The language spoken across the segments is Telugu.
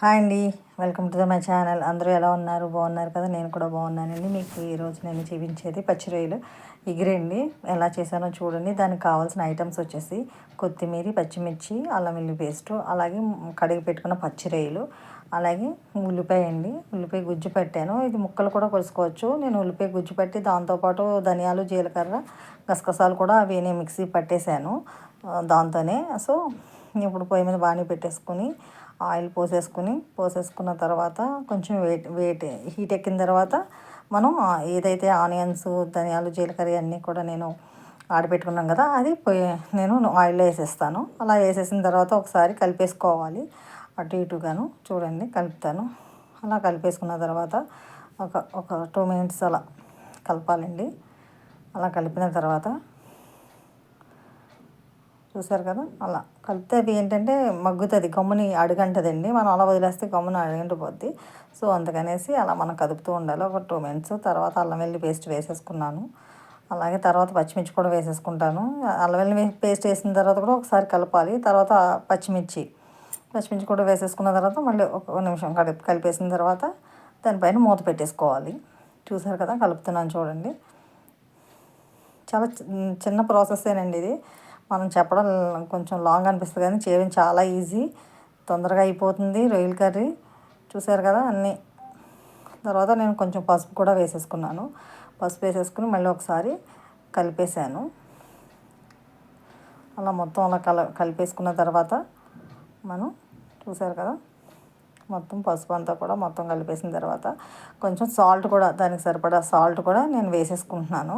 హాయ్ అండి. Welcome to the my channel. అందరూ ఎలా ఉన్నారు? బాగున్నారు కదా? నేను కూడా బాగున్నానండి. మీకు ఈరోజు నేను చూపించేది పచ్చి రొయ్యలు. ఎగిరండి ఎలా చేశానో చూడండి. దానికి కావాల్సిన ఐటమ్స్ వచ్చేసి కొత్తిమీర పచ్చిమిర్చి అల్లం వెల్లి పేస్ట్ అలాగే కడిగి పెట్టుకున్న పచ్చి రొయ్యలు అలాగే ఉల్లిపాయ అండి. ఉల్లిపాయ గుజ్జు పెట్టాను. ఇది ముక్కలు కూడా కొలుసుకోవచ్చు నేను ఉల్లిపాయ గుజ్జు పెట్టి దాంతోపాటు ధనియాలు జీలకర్ర గసగసాలు కూడా అవి నేను మిక్సీ పట్టేశాను దాంతోనే. సో ఇప్పుడు పొయ్యి మీద బాగానే పెట్టేసుకుని ఆయిల్ పోసేసుకుని పోసేసుకున్న తర్వాత కొంచెం వెయిట్ వెయిట్ హీట్ ఎక్కిన తర్వాత మనం ఏదైతే ఆనియన్స్ ధనియాలు జీలకర్ర అన్నీ కూడా నేను ఆడపెట్టుకున్నాం కదా అది పొయ్యి నేను ఆయిల్లో వేసేస్తాను. అలా వేసేసిన తర్వాత ఒకసారి కలిపేసుకోవాలి. అటు ఇటుగాను చూడండి కలుపుతాను. అలా కలిపేసుకున్న తర్వాత ఒక ఒక టూ మినిట్స్ అలా కలపాలండి. అలా కలిపిన తర్వాత చూసారు కదా? అలా. కలిపితే అది ఏంటంటే మగ్గుతుంది గమ్ముని అడుగంటదండి. మనం అలా వదిలేస్తే గమ్మున అడుగంటిపోద్ది సో అందుకనేసి అలా మనం కదుపుతూ ఉండాలి. ఒక టూ మినిట్స్. తర్వాత అల్లం వెల్లి పేస్ట్ వేసేసుకున్నాను. అలాగే తర్వాత పచ్చిమిర్చి కూడా వేసేసుకుంటాను. అల్లం వెల్లి పేస్ట్ వేసిన తర్వాత కూడా ఒకసారి కలపాలి. తర్వాత పచ్చిమిర్చి. పచ్చిమిర్చి కూడా వేసేసుకున్న తర్వాత మళ్ళీ ఒక నిమిషం కలిపి కలిపేసిన తర్వాత దానిపైన మూత పెట్టేసుకోవాలి. చూసారు కదా? కలుపుతున్నాను చూడండి. చాలా చిన్న ప్రాసెసేనండి ఇది. మనం చెప్పడం కొంచెం లాంగ్ అనిపిస్తుంది కానీ చేయడం చాలా ఈజీ. తొందరగా అయిపోతుంది రొయ్యల కర్రీ. చూసారు కదా అన్నీ. తర్వాత నేను కొంచెం పసుపు కూడా వేసేసుకున్నాను. పసుపు వేసేసుకుని మళ్ళీ ఒకసారి కలిపేసాను అలా మొత్తం అలా కల కలిపేసుకున్న తర్వాత మనం చూసారు కదా మొత్తం పసుపు అంతా కూడా మొత్తం కలిపేసిన తర్వాత కొంచెం సాల్ట్ కూడా దానికి సరిపడా సాల్ట్ కూడా నేను వేసేసుకుంటున్నాను.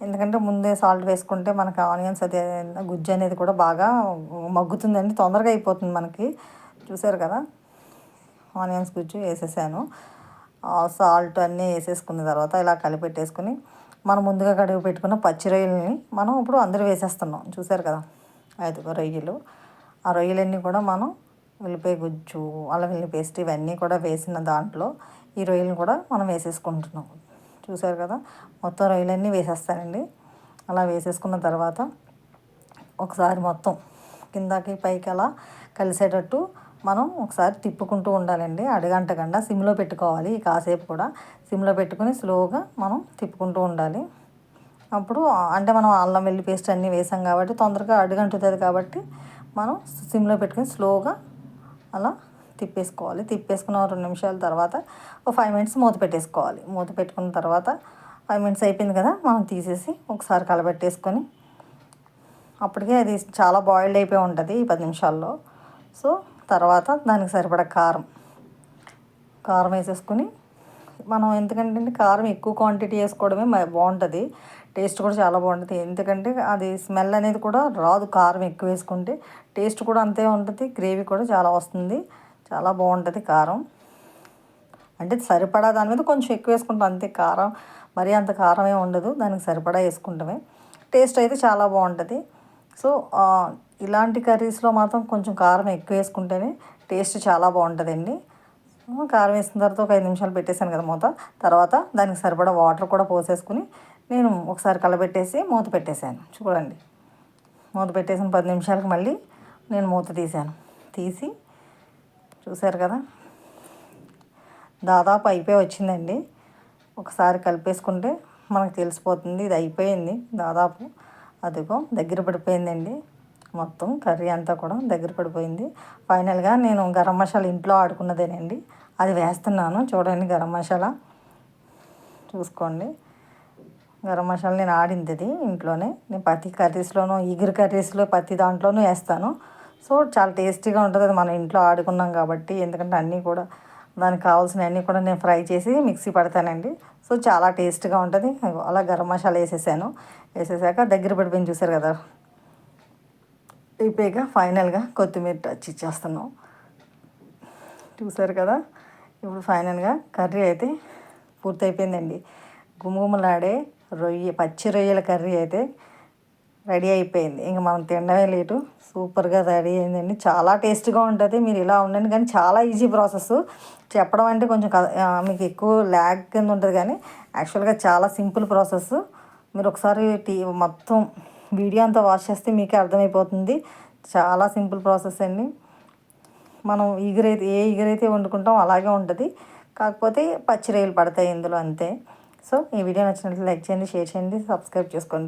ఎందుకంటే ముందే సాల్ట్ వేసుకుంటే మనకి ఆనియన్స్ అది గుజ్జు అనేది కూడా బాగా మగ్గుతుందండి. తొందరగా అయిపోతుంది మనకి. చూసారు కదా? ఆనియన్స్ గుజ్జు వేసేసాను. సాల్ట్ అన్నీ వేసేసుకున్న తర్వాత ఇలా కలిపెట్టేసుకుని మనం ముందుగా కడిగి పెట్టుకున్న పచ్చి రొయ్యలని మనం ఇప్పుడు అందరూ వేసేస్తున్నాం. చూసారు కదా? ఐదుగో రొయ్యలు. ఆ రొయ్యలన్నీ కూడా మనం ఉల్లిపాయ గుజ్జు అల్లం వెల్లి పేస్ట్ ఇవన్నీ కూడా వేసిన దాంట్లో ఈ రొయ్యలను కూడా మనం వేసేసుకుంటున్నాం. చూసారు కదా మొత్తం రొయ్యలన్నీ వేసేస్తానండి. అలా వేసేసుకున్న తర్వాత ఒకసారి మొత్తం కిందకి పైకి అలా కలిసేటట్టు మనం ఒకసారి తిప్పుకుంటూ ఉండాలండి. అడగంటగండా సిమ్లో పెట్టుకోవాలి కాసేపు కూడా సిమ్లో పెట్టుకుని స్లోగా మనం తిప్పుకుంటూ ఉండాలి. అప్పుడు అంటే మనం అల్లం వెల్లి పేస్ట్ అన్నీ వేసాం కాబట్టి తొందరగా అడుగంటుతుంది కాబట్టి మనం సిమ్లో పెట్టుకుని స్లోగా అలా తిప్పేసుకోవాలి. తిప్పేసుకున్న రెండు నిమిషాల తర్వాత ఒక ఫైవ్ మినిట్స్ మూత పెట్టేసుకోవాలి. మూత పెట్టుకున్న తర్వాత ఫైవ్ మినిట్స్ అయిపోయింది కదా మనం తీసేసి ఒకసారి కలబెట్టేసుకొని అప్పటికే అది చాలా బాయిల్డ్ అయిపోయి ఉంటుంది ఈ పది నిమిషాల్లో. సో తర్వాత దానికి సరిపడ కారం. కారం వేసేసుకొని మనం ఎందుకంటే కారం ఎక్కువ క్వాంటిటీ వేసుకోవడమే బాగుంటుంది. టేస్ట్ కూడా చాలా బాగుంటుంది. ఎందుకంటే అది స్మెల్ అనేది కూడా రాదు కారం ఎక్కువ వేసుకుంటే. టేస్ట్ కూడా అంతే ఉంటుంది. గ్రేవీ కూడా చాలా వస్తుంది. చాలా బాగుంటుంది కారం. అంటే సరిపడా దాని మీద కొంచెం ఎక్కువ వేసుకుంటాం అంతే. కారం మరీ అంత కారం ఏమి ఉండదు. దానికి సరిపడా వేసుకుంటామే. టేస్ట్ అయితే చాలా బాగుంటుంది. సో ఇలాంటి కర్రీస్లో మాత్రం కొంచెం కారం ఎక్కువ వేసుకుంటేనే టేస్ట్ చాలా బాగుంటుందండి. కారం వేసిన తర్వాత ఒక ఐదు నిమిషాలు పెట్టేశాను కదా మూత. తర్వాత దానికి సరిపడా వాటర్ కూడా పోసేసుకుని నేను ఒకసారి కలబెట్టేసి మూత పెట్టేశాను. చూడండి. మూత పెట్టేసిన పది నిమిషాలకు మళ్ళీ నేను మూత తీసాను తీసి చూసారు కదా? దాదాపు అయిపోయి వచ్చిందండి. ఒకసారి కలిపేసుకుంటే మనకు తెలిసిపోతుంది. ఇది అయిపోయింది దాదాపు. అదిగో దగ్గర పడిపోయిందండి. మొత్తం కర్రీ అంతా కూడా దగ్గర పడిపోయింది. ఫైనల్గా నేను గరం మసాలా ఇంట్లో ఆడుకున్నదేనండి. అది వేస్తున్నాను. చూడండి గరం మసాలా. చూసుకోండి. గరం మసాలా నేను ఆడింది అది ఇంట్లోనే. నేను ప్రతి కర్రీస్లోనూ ఇగురు కర్రీస్లో ప్రతి దాంట్లోనూ వేస్తాను. సో చాలా టేస్టీగా ఉంటుంది. అది మనం ఇంట్లో ఆడుకున్నాం కాబట్టి ఎందుకంటే అన్నీ కూడా దానికి కావాల్సిన అన్నీ కూడా నేను ఫ్రై చేసి మిక్సీ పడతానండి. సో చాలా టేస్ట్గా ఉంటుంది. అలా గరం మసాలా వేసేసాను. వేసేసాక దగ్గర పడిపోయింది చూసారు కదా అయిపోయాక ఫైనల్గా కొత్తిమీర టచ్ ఇచ్చేస్తున్నాం చూసారు కదా ఇప్పుడు ఫైనల్గా కర్రీ అయితే పూర్తయిపోయిందండి. గుమగుమలాడే రొయ్య పచ్చి రొయ్యల కర్రీ అయితే రెడీ అయిపోయింది. ఇంక మనం తినడమే లేటు సూపర్గా రెడీ అయిందండి. చాలా టేస్ట్గా ఉంటుంది. మీరు ఇలా ఉండండి కానీ చాలా ఈజీ ప్రాసెస్. చెప్పడం అంటే కొంచెం మీకు ఎక్కువ ల్యాగ్ కింద ఉంటుంది కానీ యాక్చువల్గా చాలా సింపుల్ ప్రాసెస్. మీరు ఒకసారి టీ మొత్తం వీడియో అంతా వాచ్ చేస్తే మీకే అర్థమైపోతుంది. చాలా సింపుల్ ప్రాసెస్ అండి. మనం ఈగరైతే ఏ ఈగరైతే వండుకుంటాం అలాగే ఉంటుంది. కాకపోతే పచ్చి రొయ్యలు పడతాయి ఇందులో అంతే. సో ఈ వీడియో నచ్చినట్లు లైక్ చేయండి షేర్ చేయండి సబ్స్క్రైబ్ చేసుకోండి.